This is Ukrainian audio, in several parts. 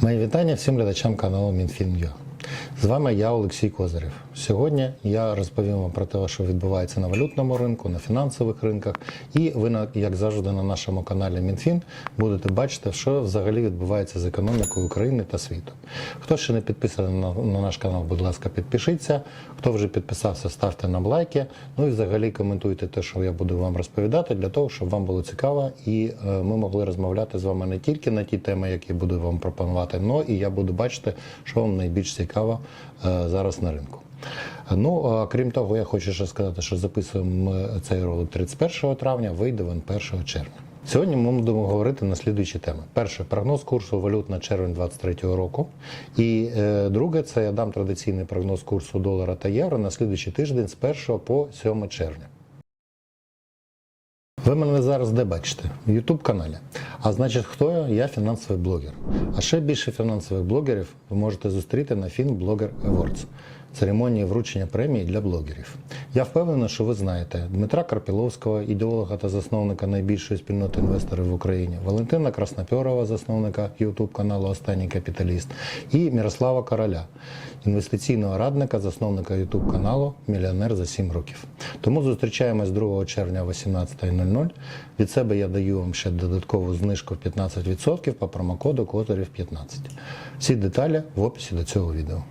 Мої вітання всім глядачам каналу Мінфін.ua. З вами я, Олексій Козирєв. Сьогодні я розповім вам про те, що відбувається на валютному ринку, на фінансових ринках. І ви, на- як завжди, на нашому каналі Мінфін будете бачити, що взагалі відбувається з економікою України та світу. Хто ще не підписаний на, на наш канал, будь ласка, підпишіться. Хто вже підписався, ставте нам лайки. Ну і взагалі коментуйте те, що я буду вам розповідати, для того, щоб вам було цікаво і е, ми могли розмовляти з вами не тільки на ті теми, які буду вам пропонувати, але і я буду бачити, що вам найбільш цікаво зараз на ринку. Ну, крім того, я хочу ще сказати, що записуємо цей ролик 31 травня, вийде він 1 червня. Сьогодні ми будемо говорити на слідуючі теми. Перше прогноз курсу валют на червень 2023 року. І е, друге, це я дам традиційний прогноз курсу долара та євро на слідуючий тиждень з 1 по 7 червня. Ви мене зараз де бачите? В YouTube каналі. А значить, хто я? Я фінансовий блогер. А ще більше фінансових блогерів ви можете зустріти на FinBlogger Awards церемонії вручення премії для блогерів. Я впевнений, що ви знаєте Дмитра Карпіловського, ідеолога та засновника найбільшої спільноти інвесторів в Україні, Валентина Краснопьорова, засновника YouTube каналу Останній капіталіст, і Мірослава Короля, інвестиційного радника, засновника YouTube каналу Мільйонер за 7 років. Тому зустрічаємось 2 червня о 18.00. Від себе я даю вам ще додаткову знижку в 15% по промокоду Козирів 15. Всі деталі в описі до цього відео.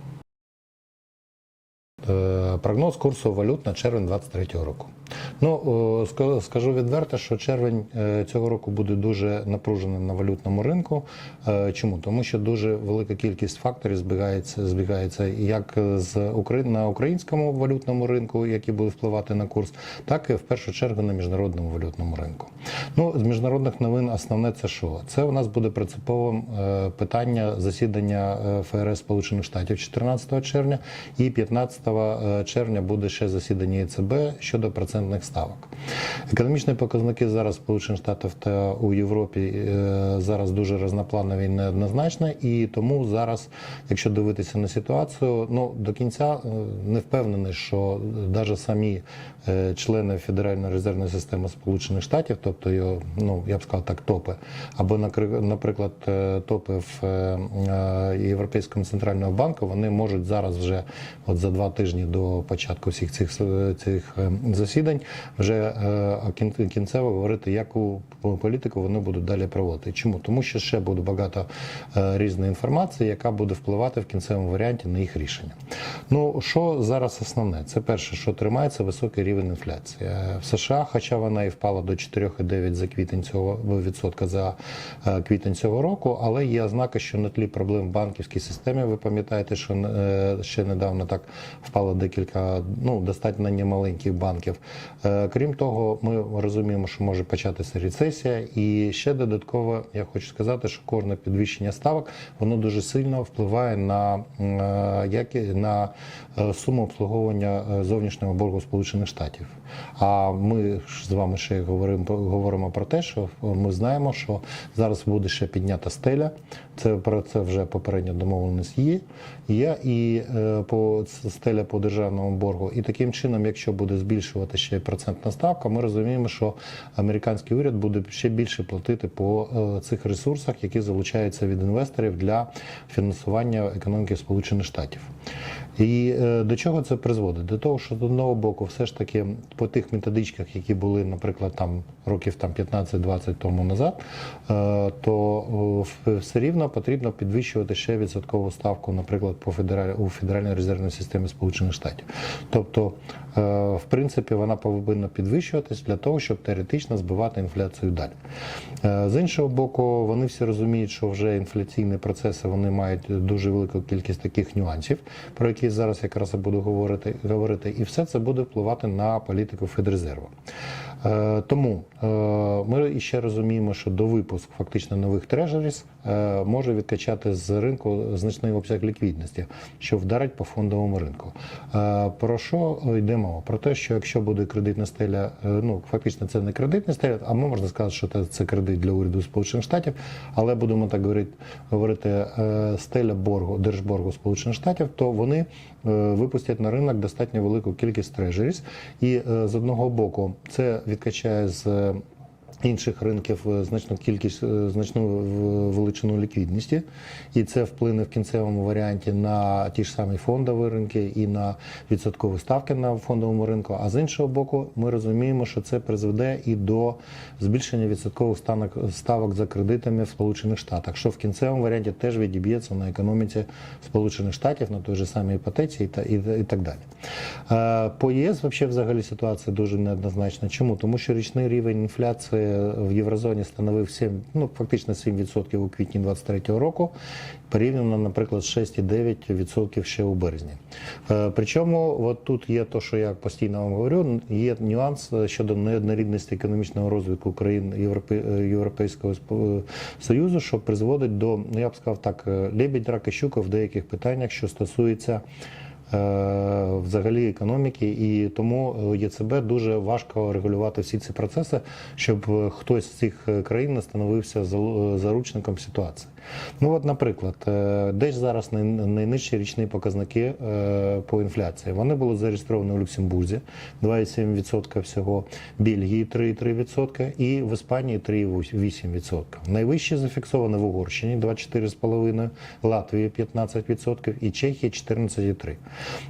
Е, Прогноз курсу валют на червень 2023 року. Ну, скажу відверто, що червень е, цього року буде дуже напруженим на валютному ринку. Е, Чому? Тому що дуже велика кількість факторів збігається, збігається як з Украї- на українському валютному ринку, які будуть впливати на курс, так і в першу чергу на міжнародному валютному ринку. Ну, з міжнародних новин основне це що? Це у нас буде принциповим е, питання засідання ФРС Сполучених Штатів 14 червня і 15 е, червня буде ще засідання ЕЦБ щодо процентних ставок. Економічні показники зараз Сполучених Штатів та у Європі е, зараз дуже різнопланові і неоднозначні, і тому зараз, якщо дивитися на ситуацію, ну до кінця е, не впевнений, що навіть самі е, члени Федеральної резервної системи Сполучених Штатів, тобто його, ну я б сказав так, топи, або наприклад, топи в Європейському центральному банку, вони можуть зараз вже, от за два тижні до початку всіх цих цих засідань, вже е, кінцево говорити, яку політику вони будуть далі проводити. Чому? Тому що ще буде багато е, різної інформації, яка буде впливати в кінцевому варіанті на їх рішення. Ну що зараз основне? Це перше, що тримається високий рівень інфляції Е, в США, хоча вона і впала до 4,9 за квітень цього відсотка за квітень цього року, але є ознаки, що на тлі проблем в банківській системі. Ви пам'ятаєте, що ще недавно так впало декілька ну достатньо немаленьких банків. Е, Крім того, ми розуміємо, що може початися рецесія, і ще додатково я хочу сказати, що кожне підвищення ставок воно дуже сильно впливає на, е, на е, суму обслуговування зовнішнього боргу Сполучених Штатів. А ми ж з вами ще говоримо говоримо про те, що ми знаємо, що зараз буде ще піднята стеля. Це про це вже попередня домовленість є. Є і по стеля по державному боргу. І таким чином, якщо буде збільшувати ще процентна ставка, ми розуміємо, що американський уряд буде ще більше платити по е, цих ресурсах, які залучаються від інвесторів для фінансування економіки Сполучених Штатів. І е, до чого це призводить? До того, що з одного боку, все ж таки, по тих методичках, які були, наприклад, там років там 15-20 тому назад, е, то все рівно потрібно підвищувати ще відсоткову ставку, наприклад, по федераль... у Федеральній резервній системі Сполучених Штатів. Тобто, е, в принципі, вона повинна підвищуватись для того, щоб теоретично збивати інфляцію далі. Е, З іншого боку, вони всі розуміють, що вже інфляційні процеси вони мають дуже велику кількість таких нюансів, про які зараз якраз я буду говорити, говорити, і все це буде впливати на політику Федрезерву. Е, Тому е, ми ще розуміємо, що до випуску фактично нових трежеріс е, може відкачати з ринку значний обсяг ліквідності, що вдарить по фондовому ринку. Про що йде мова? Про те, що якщо буде кредитна стеля, ну фактично це не кредитна стеля, а ми можна сказати, що це, це кредит для уряду Сполучених Штатів, але будемо так говорити, говорити стеля боргу держборгу Сполучених Штатів, то вони випустять на ринок достатньо велику кількість трежеріс, і з одного боку це відкачає з інших ринків е, значну кількість, е, значну величину ліквідності, і це вплине в кінцевому варіанті на ті ж самі фондові ринки і на відсоткові ставки на фондовому ринку. А з іншого боку, ми розуміємо, що це призведе і до збільшення відсоткових станок, ставок за кредитами в Сполучених Штатах, що в кінцевому варіанті теж відіб'ється на економіці Сполучених Штатів, на той же самій іпотеці і, та, і, і так далі. Е, По ЄС взагалі, взагалі ситуація дуже неоднозначна. Чому? Тому що річний рівень інфляції в Єврозоні становив 7, ну фактично 7% у квітні 2023 року, порівняно, наприклад, 6,9% ще у березні. Е, Причому, от тут є те, що я постійно вам говорю, є нюанс е, щодо неоднорідності економічного розвитку країн е, Європейського Союзу, що призводить до, ну я б сказав так, е, лебідь, рак і щука в деяких питаннях, що стосується е, взагалі економіки, і тому е, ЄЦБ дуже важко регулювати всі ці процеси, щоб е, хтось з цих е, країн не становився е, заручником ситуації. Ну от, наприклад, е, де ж зараз най- найнижчі річні показники е, по інфляції? Вони були зареєстровані у Люксембурзі 2,7% всього, Бельгії 3,3% і в Іспанії 3,8%. Найвищі зафіксовані в Угорщині 24,5%, Латвії 15% і Чехії 14,3%.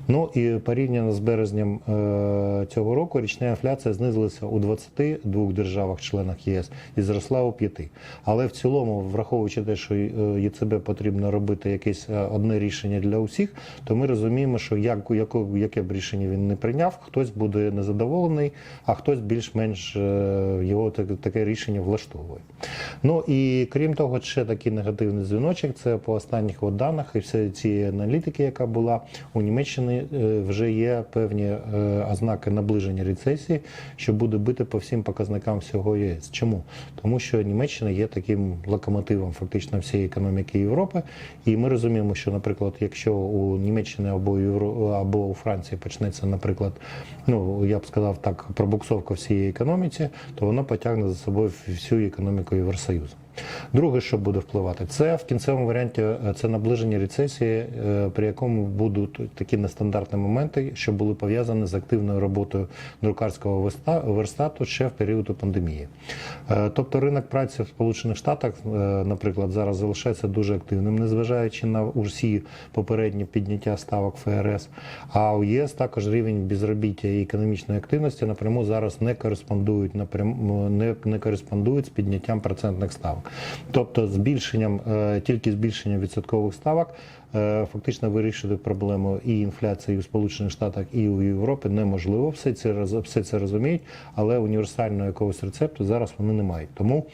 Ну і порівняно з березнем е, цього року річна інфляція знизилася у 22 державах-членах ЄС і зросла у 5. Але в цілому, враховуючи те, що е, ЄЦБ потрібно робити якесь е, одне рішення для усіх, то ми розуміємо, що як, яке б рішення він не прийняв, хтось буде незадоволений, а хтось більш-менш його таке рішення влаштовує. Ну і крім того, ще такий негативний дзвіночок. Це по останніх от даних і всієї цієї аналітики, яка була у Німеччині, е, вже є певні е, ознаки наближення рецесії, що буде бити по всім показникам всього ЄС. Чому? Тому що Німеччина є таким локомотивом фактично всієї економіки Європи, і ми розуміємо, що, наприклад, якщо у Німеччини або Євро або у Франції почнеться, наприклад, ну я б сказав так, пробуксовка всієї економіці, то воно потягне за собою всю економіку Євросоюзу. Друге, що буде впливати, це в кінцевому варіанті е, це наближення рецесії, е, при якому будуть такі нестандартні моменти, що були пов'язані з активною роботою друкарського верста- верстату ще в період пандемії. Е, Тобто ринок праці в Сполучених Штатах, наприклад, зараз залишається дуже активним, незважаючи на усі попередні підняття ставок ФРС. А у ЄС також рівень безробіття і економічної активності напряму зараз не кореспондують напряму не, не кореспондують з підняттям процентних ставок. Тобто, збільшенням е, тільки збільшенням відсоткових ставок е, фактично вирішити проблему і інфляції у Сполучених Штатах, і у Європі неможливо. Все це все це розуміють, але універсального якогось рецепту зараз вони не мають. Тому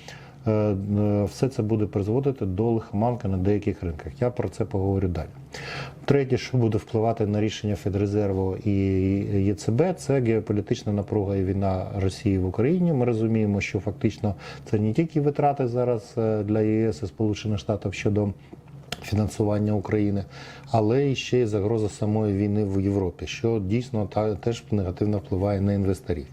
все це буде призводити до лихоманки на деяких ринках. Я про це поговорю далі. Третє, що буде впливати на рішення Федрезерву і ЄЦБ, це геополітична напруга і війна Росії в Україні. Ми розуміємо, що фактично це не тільки витрати зараз е, для ЄС і Сполучених Штатів щодо фінансування України, але і ще й загроза самої війни в Європі, що дійсно та теж негативно впливає на інвесторів.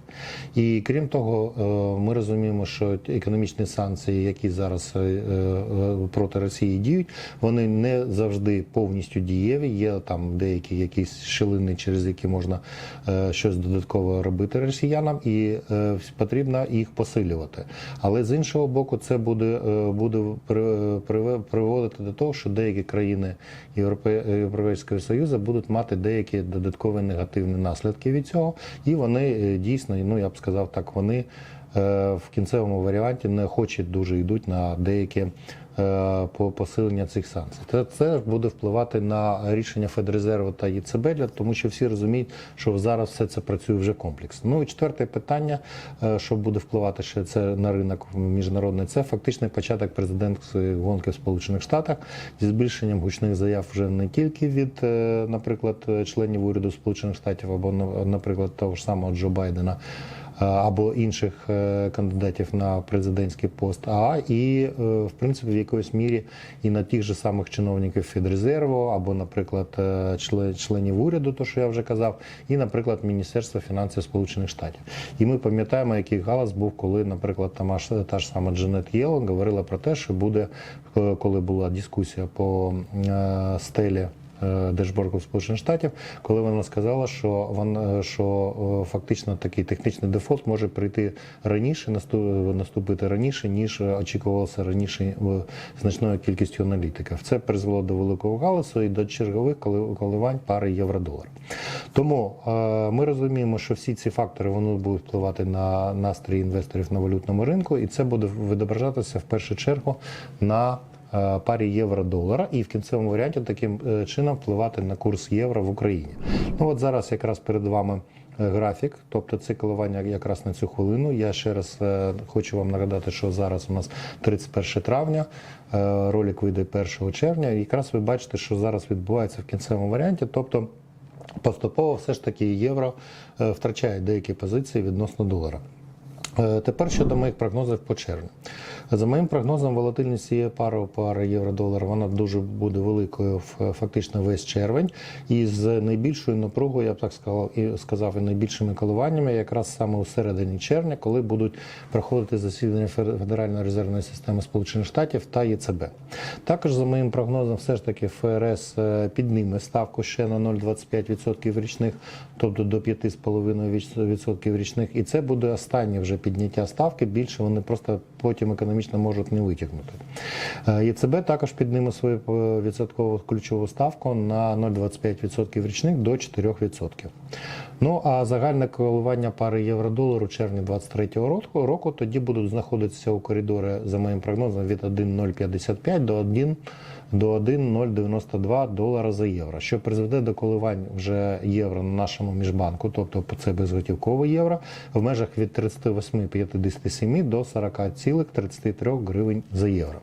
І крім того, е, ми розуміємо, що економічні санкції, які зараз е, е, проти Росії діють, вони не завжди повністю дієві. Є там деякі якісь шилини, через які можна щось додатково робити росіянам, і потрібно їх посилювати. Але з іншого боку, це буде, буде приводити до того, що деякі країни Європе- Європейського Союзу будуть мати деякі додаткові негативні наслідки від цього, і вони е, дійсно, ну я б сказав так, вони е, в кінцевому варіанті не хочуть дуже йдуть на деякі посилення цих санкцій. Це, буде впливати на рішення Федрезерву та ЄЦБ, тому що всі розуміють, що зараз все це працює вже комплексно. Ну і четверте питання, е, що буде впливати ще це на ринок міжнародний, це фактичний початок президентської гонки в Сполучених Штатах зі збільшенням гучних заяв вже не тільки від, е, наприклад, членів уряду Сполучених Штатів або, на- наприклад, того ж самого Джо Байдена е, або інших е, кандидатів на президентський пост, а і е, в принципі в якоїсь мірі і на тих же самих чиновників Федрезерву, або, наприклад, е, членів уряду, то що я вже казав, і, наприклад, Міністерства фінансів Сполучених Штатів. І ми пам'ятаємо, який галас був, коли, наприклад, там аж та ж сама Дженет Єлен говорила про те, що буде, е, коли була дискусія по е, стелі е, Держборгу Сполучених Штатів, коли вона сказала, що вона що е, фактично такий технічний дефолт може прийти раніше, насту- наступити раніше, ніж очікувалося раніше е, значною кількістю аналітиків. Це призвело до великого галасу і до чергових коли- коливань пари євро-долар. Тому е, ми розуміємо, що всі ці фактори вони будуть впливати на настрій інвесторів на валютному ринку, і це буде відображатися в першу чергу на е, парі євро-долара і в кінцевому варіанті таким е, чином впливати на курс євро в Україні. Ну от зараз якраз перед вами. е, Графік, тобто це коливання якраз на цю хвилину. Я ще раз е, хочу вам нагадати, що зараз у нас 31 травня, е, ролик вийде 1 червня. Якраз ви бачите, що зараз відбувається в кінцевому варіанті. Тобто поступово все ж таки євро е, втрачає деякі позиції відносно долара. Е, Тепер щодо моїх прогнозів по червню. За моїм прогнозом, волатильність цієї пари пари євро-долар вона дуже буде великою фактично весь червень. І з найбільшою напругою, я б так сказав, і сказав, і найбільшими коливаннями, якраз саме у середині червня, коли будуть проходити засідання Федеральної резервної системи Сполучених Штатів та ЄЦБ. Також за моїм прогнозом, все ж таки ФРС е, підніме ставку ще на 0,25% річних, тобто до 5,5% річних. І це буде останнє вже підняття ставки. Більше вони просто потім економічно можуть не витягнути. Е, ЄЦБ також підніме свою е, відсоткову ключову ставку на 0,25% річних до 4%. Ну а загальне коливання пари євро-долару червня червні 2023 року, року тоді будуть знаходитися у коридорі, за моїм прогнозом, від 1,055 до 1 до 1,092 долара за євро, що призведе до коливань вже євро на нашому міжбанку, тобто це безготівкове євро, в межах від 38,57 до 40,33 гривень за євро.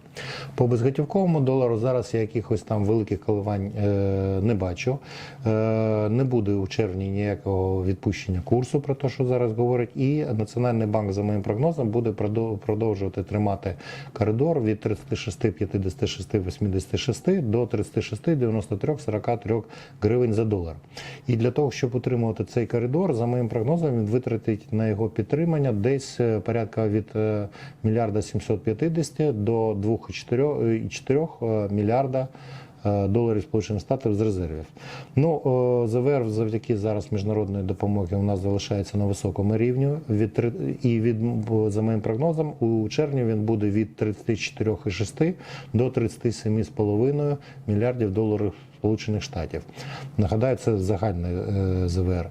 По безготівковому долару зараз я якихось там великих коливань е, не бачу. Е, не буде у червні ніякого відпущення курсу, про те, що зараз говорять. І Національний банк, за моїм прогнозом, буде продов- продовжувати тримати коридор від 36, до 36, 93, 43 гривень за долар. І для того, щоб утримувати цей коридор, за моїм прогнозом, він витратить на його підтримання десь е, порядка від е, мільярда 750 до 2,4 е, мільярда доларів Сполучених Штатів з резервів. Ну, е, ЗВР завдяки зараз міжнародної допомоги у нас залишається на високому рівні. Від і від за моїм прогнозом, у червні він буде від 34,6 до 37,5 мільярдів доларів Сполучених Штатів. Нагадаю, це загальне е, ЗВР.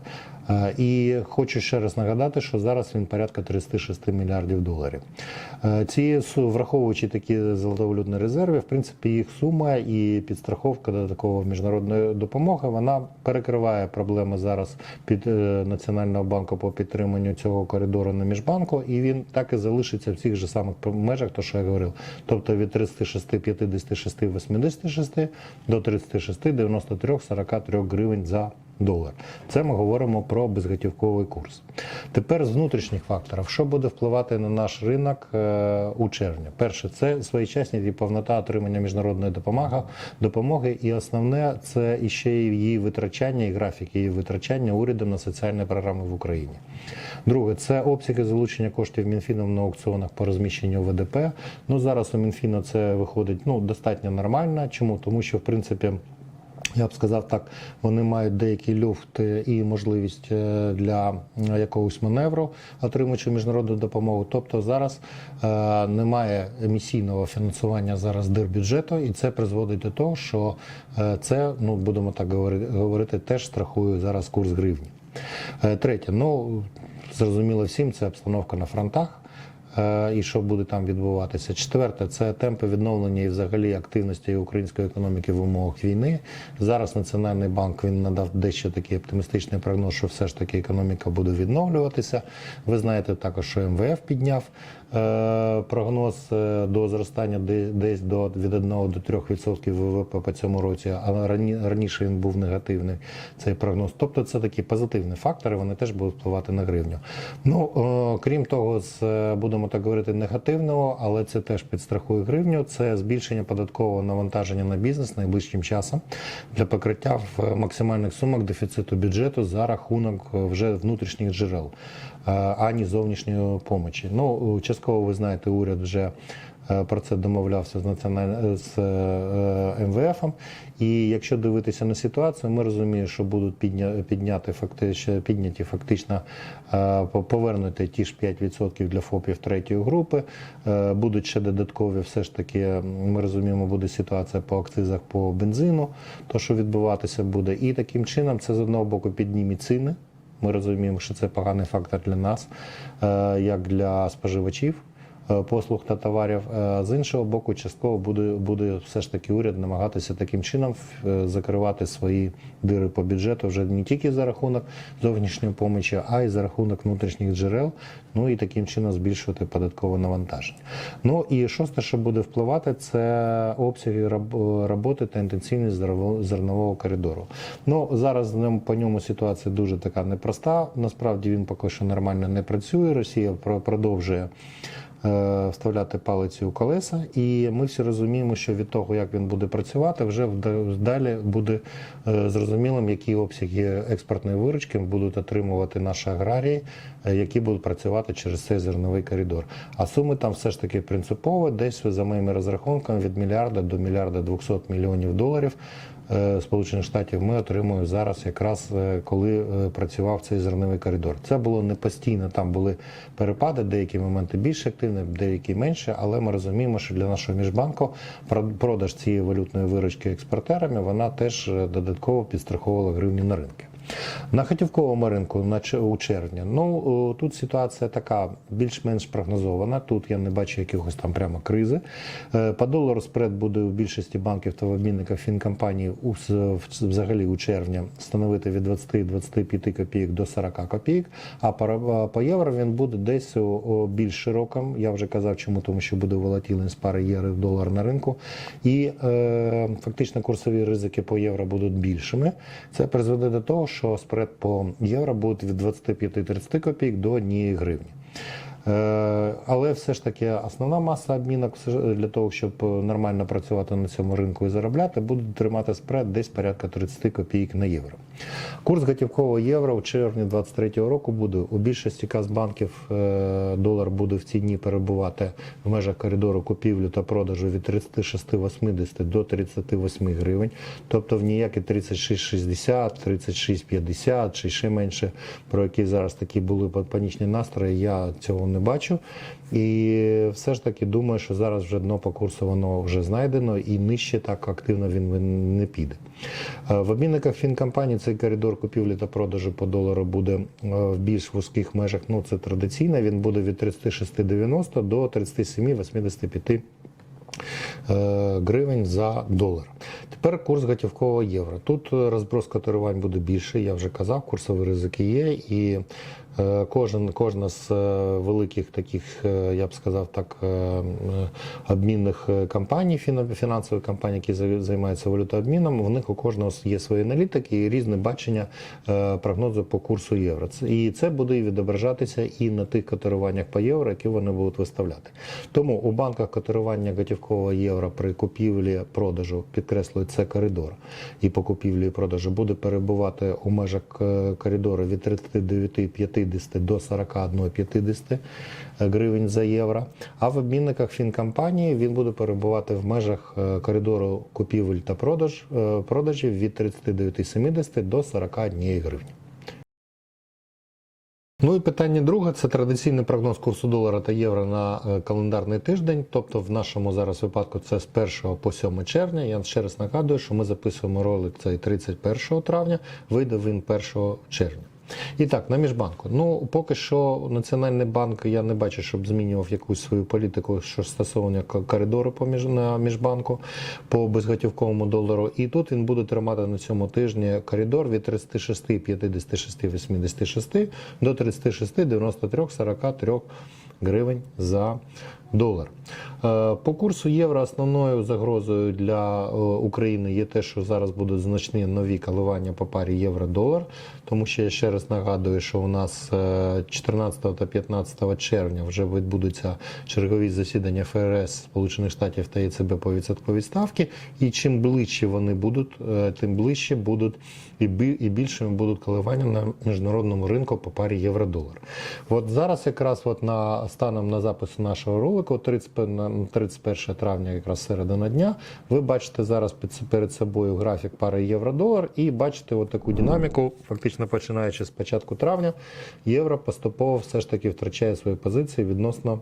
І хочу ще раз нагадати, що зараз він порядка 36 мільярдів доларів. Ці враховуючи такі золотовалютні резерви, в принципі, їх сума і підстраховка до такого міжнародної допомоги вона перекриває проблеми зараз під е, Національного банку по підтриманню цього коридору на міжбанку, і він так і залишиться в цих же самих межах, то що я говорив, тобто від 36, 56, 86 до 36, 93, 43 гривень за долар. Це ми говоримо про безготівковий курс. Тепер з внутрішніх факторів, що буде впливати на наш ринок е, у червні? Перше, це своєчасність і повнота отримання міжнародної допомоги, допомоги, і основне це іще її витрачання і графік її витрачання урядом на соціальні програми в Україні. Друге, це обсяги залучення коштів Мінфіном на аукціонах по розміщенню ВДП. Ну зараз у Мінфіну це виходить ну достатньо нормально. Чому? Тому що в принципі. Я б сказав так, вони мають деякий люфт е, і можливість е, для якогось маневру, отримуючи міжнародну допомогу. Тобто зараз е, немає емісійного фінансування зараз держбюджету, і це призводить до того, що е, це, ну будемо так говорити, теж страхує зараз курс гривні. Третє, ну зрозуміло всім, це обстановка на фронтах і що буде там відбуватися. Четверте, це темпи відновлення і взагалі активності української економіки в умовах війни. Зараз Національний банк він надав дещо такий оптимістичний прогноз, що все ж таки економіка буде відновлюватися. Ви знаєте також, що МВФ підняв е, прогноз е, до зростання десь до від 1 до 3% ВВП по цьому році, а раніше він був негативний цей прогноз. Тобто це такі позитивні фактори, вони теж будуть впливати на гривню. Ну е, крім того, з е, будемо так говорити негативного, але це теж підстрахує гривню. Це збільшення податкового навантаження на бізнес найближчим часом для покриття в максимальних сумах дефіциту бюджету за рахунок е, вже внутрішніх джерел, е, ані зовнішньої помочі. Ну частково ви знаєте, уряд вже е, про це домовлявся з національним з е, МВФ. І якщо дивитися на ситуацію, ми розуміємо, що будуть підня- підняти фактично підняті фактично е, по- повернути ті ж 5% для ФОПів третьої групи. Е, Будуть ще додаткові, все ж таки, ми розуміємо, буде ситуація по акцизах по бензину, то що відбуватися буде. І таким чином це з одного боку підніме ціни. Ми розуміємо, що це поганий фактор для нас, е, як для споживачів послуг та товарів. Е, З іншого боку, частково буде, буде все ж таки уряд намагатися таким чином е, закривати свої дири по бюджету вже не тільки за рахунок зовнішньої помочі, а й за рахунок внутрішніх джерел. Ну і таким чином збільшувати податкове навантаження. Ну і шосте, що буде впливати, це обсяги роботи та інтенсивність зернового коридору. Ну зараз по ньому ситуація дуже така непроста. Насправді він поки що нормально не працює. Росія продовжує. Е, Вставляти палиці у колеса, і ми всі розуміємо, що від того, як він буде працювати, вже далі буде е, зрозумілим, які обсяги експортної виручки будуть отримувати наші аграрії, е, які будуть працювати через цей зерновий коридор. А суми там все ж таки принципово, десь за моїми розрахунками від мільярда до мільярда 200 мільйонів доларів. Е, Сполучених Штатів ми отримуємо зараз, якраз е, коли е, працював цей зерновий коридор. Це було не постійно. Там були перепади, деякі моменти більш активні, деякі менше. Але ми розуміємо, що для нашого міжбанку про- продаж цієї валютної виручки експортерами вона теж додатково підстраховувала гривні на ринки. На хотівковому ринку у червні. Ну тут ситуація така більш-менш прогнозована. Тут я не бачу якихось там прямо кризи. Е, По долару спред буде у більшості банків та в обмінниках фінкомпаній взагалі у червні становити від 20-25 копійок до 40 копійок. А по, євро він буде десь більш широким. Я вже казав, чому тому, що буде волатильність пари євро в долар на ринку. І е, фактично курсові ризики по євро будуть більшими. Це призведе до того, що спред по євро буде від 25-30 копійок до 1 гривні. Е, Але все ж таки основна маса обмінок для того, щоб е, нормально працювати на цьому ринку і заробляти, буде тримати спред десь порядка 30 копійок на євро. Курс готівкового євро у червні 2023 року буде у більшості казбанків е, долар буде в ці дні перебувати в межах коридору купівлі та продажу від 36,80 до 38 гривень, тобто в ніякі 36,60, 36,50 чи ще менше, про які зараз такі були панічні настрої, я цього не бачу. І все ж таки думаю, що зараз вже дно по курсу воно вже знайдено і нижче так активно він, не піде. Е, В обмінниках фінкомпаній цей коридор купівлі та продажу по долару буде е, в більш вузьких межах. Ну це традиційно. Він буде від 36,90 до 37,85 е, гривень за долар. Тепер курс готівкового євро. Тут розброс котирувань буде більше, я вже казав, курсові ризики є. І кожен, кожна з е, великих таких, е, я б сказав так, е, е, обмінних е, компаній, фінансових компаній, які за- займаються валютообміном, у них у кожного є свої аналітики і різне бачення е, прогнозу по курсу євро. І це буде відображатися і на тих котируваннях по євро, які вони будуть виставляти. Тому у банках котирування готівкового євро при купівлі продажу підкреслюю, це коридор і по купівлі і продажу буде перебувати у межах е, коридору від 39,50 до 41,50 гривень за євро. А в обмінниках фінкомпанії він буде перебувати в межах е, коридору купівель та продаж е, продажів від 39,70 до 41 гривні. Ну і питання друге це традиційний прогноз курсу долара та євро на е, календарний тиждень. Тобто, в нашому зараз випадку це з 1 по 7 червня. Я ще раз нагадую, що ми записуємо ролик цей 31 травня, вийде він 1 червня. І так, на міжбанку. Ну, поки що Національний банк я не бачу, щоб змінював якусь свою політику що стосовно коридору по між, на міжбанку по безготівковому долару. І тут він буде тримати на цьому тижні коридор від 36, 56, 86 до 36, 93, 43 гривень за долар. Е, По курсу євро основною загрозою для е, України є те, що зараз будуть значні нові коливання по парі євро-долар, тому що я ще раз нагадую, що у нас е, 14 та 15 червня вже відбудуться чергові засідання ФРС Сполучених Штатів та ЄЦБ по відсотковій ставки. І чим ближче вони будуть, е, тим ближче будуть і більшими будуть коливання на міжнародному ринку по парі євро-долар. От зараз якраз от на станом на запису нашого ролику, 30, на 31 травня, якраз середина дня, ви бачите зараз під, перед собою графік пари євро-долар і бачите отаку таку динаміку, фактично починаючи з початку травня, євро поступово все ж таки втрачає свої позиції відносно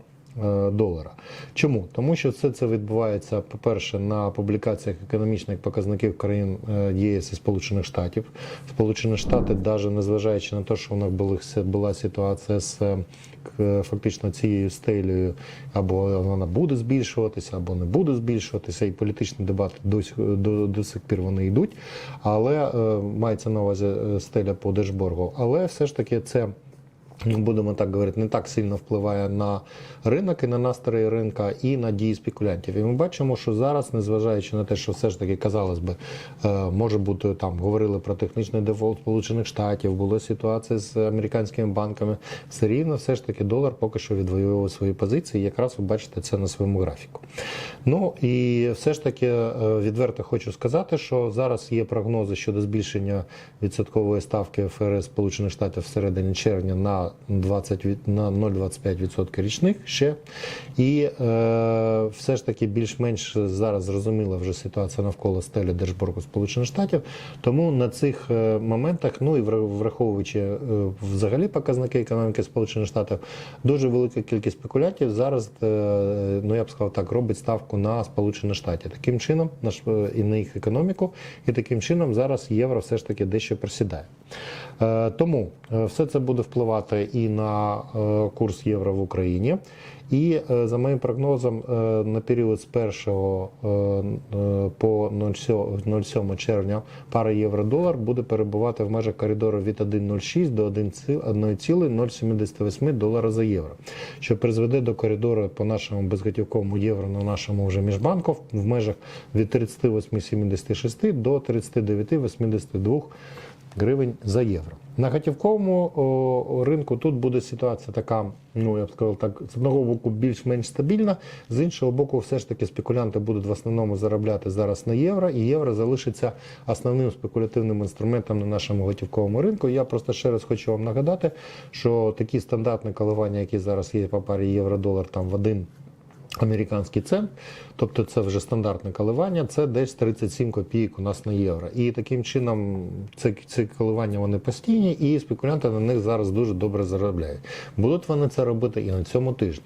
долара. Чому? Тому що все це відбувається, по-перше, на публікаціях економічних показників країн е, ЄС і Сполучених Штатів. Сполучені Штати, навіть незважаючи на те, що у них була ситуація з е, фактично цією стелею, або вона буде збільшуватися, або не буде збільшуватися, і політичні дебати досі до, до сих пір вони йдуть. Але е, мається на увазі е, стеля по держборгу. Але все ж таки це будемо так говорити, не так сильно впливає на ринок і на настрої ринка, і на дії спекулянтів. І ми бачимо, що зараз, незважаючи на те, що все ж таки казалось би, е, може бути там говорили про технічний дефолт Сполучених Штатів, була ситуація з американськими банками. Все рівно, все ж таки, долар поки що відвоював свої позиції. Якраз ви бачите це на своєму графіку. Ну і все ж таки е, відверто хочу сказати, що зараз є прогнози щодо збільшення відсоткової ставки ФРС Сполучених Штатів всередині червня на 20 на 0,25% річних ще. І е, все ж таки більш-менш зараз зрозуміла вже ситуація навколо стелі Держборгу Сполучених Штатів. Тому на цих е, моментах, ну і враховуючи е, взагалі показники економіки Сполучених Штатів, дуже велика кількість спекулятів зараз, е, ну я б сказав так, робить ставку на Сполучені Штати. Таким чином, на ш- е, і на їх економіку, і таким чином зараз євро все ж таки дещо просідає. Е, Тому е, все це буде впливати і на е, курс євро в Україні. І за моїм прогнозом, на період з 1 е, е, по 07 07 червня пара євро-долар буде перебувати в межах коридору від 1,06 до 1,078 долара за євро, що призведе до коридору по нашому безготівковому євро на нашому вже міжбанку в межах від 38,76 до 39,82 гривень за євро. На готівковому ринку тут буде ситуація така, ну я б сказав так, з одного боку більш-менш стабільна, з іншого боку, все ж таки спекулянти будуть в основному заробляти зараз на євро, і євро залишиться основним спекулятивним інструментом на нашому готівковому ринку. Я просто ще раз хочу вам нагадати, що такі стандартні коливання, які зараз є по парі євро-долар, там в один американський цент, тобто це вже стандартне коливання, це десь 37 копійок у нас на євро. І таким чином це, ці коливання вони постійні, і спекулянти на них зараз дуже добре заробляють. Будуть вони це робити і на цьому тижні.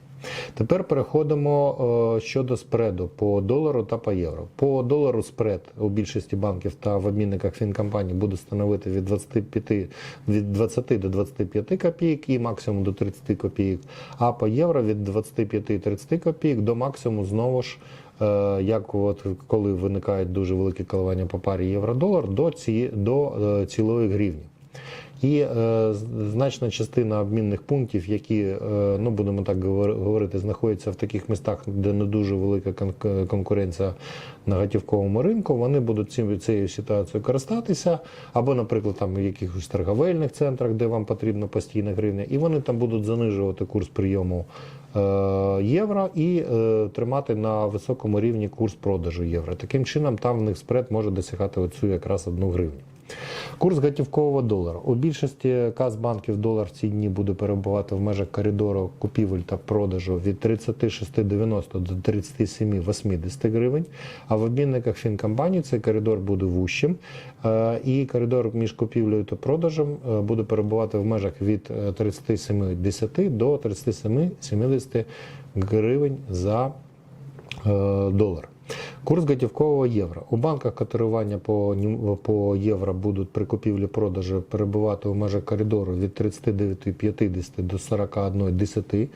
Тепер переходимо е, щодо спреду по долару та по євро. По долару спред у більшості банків та в обмінниках фінкомпаній буде становити від 25, від 20 до 25 копійок і максимум до 30 копійок. А по євро від 25-30 копійок до максимуму знову ж. е, Як от коли виникають дуже великі коливання по парі євро-долар до ці до е, цілої гривні. І е, значна частина обмінних пунктів, які, е, ну будемо так говор- говорити, знаходяться в таких містах, де не дуже велика конкуренція на готівковому ринку, вони будуть цим цією ситуацією користатися, або, наприклад, там в якихось торговельних центрах, де вам потрібна постійна гривня, і вони там будуть занижувати курс прийому е, євро і е, тримати на високому рівні курс продажу євро. Таким чином, там в них спред може досягати оцю якраз одну гривню. Курс готівкового долара. У більшості кас-банків долар в ці дні буде перебувати в межах коридору купівель та продажу від 36,90 до 37,80 гривень. А в обмінниках фінкомпаній цей коридор буде вущим. Е, І коридор між купівлею та продажем е, буде перебувати в межах від е, 37,10 до 37,70 гривень за е, долар. Курс готівкового євро. У банках котирування по, по євро будуть при купівлі продажу перебувати у межах коридору від 39,50 до 41,10 е,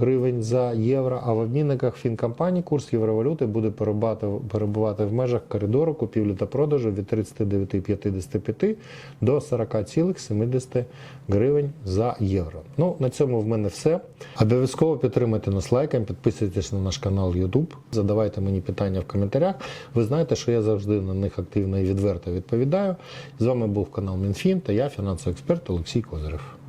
гривень за євро, а в обмінниках фінкомпаній курс євровалюти буде перебувати, перебувати в межах коридору купівлі та продажу від 39,55 до 40,70 гривень за євро. Ну, на цьому в мене все. Обов'язково підтримайте нас лайком, підписуйтесь на наш канал YouTube, задавайте мені питання в коментарях. Ви знаєте, що я завжди на них активно і відверто відповідаю. З вами був канал Мінфін та я, фінансовий експерт Олексій Козирев.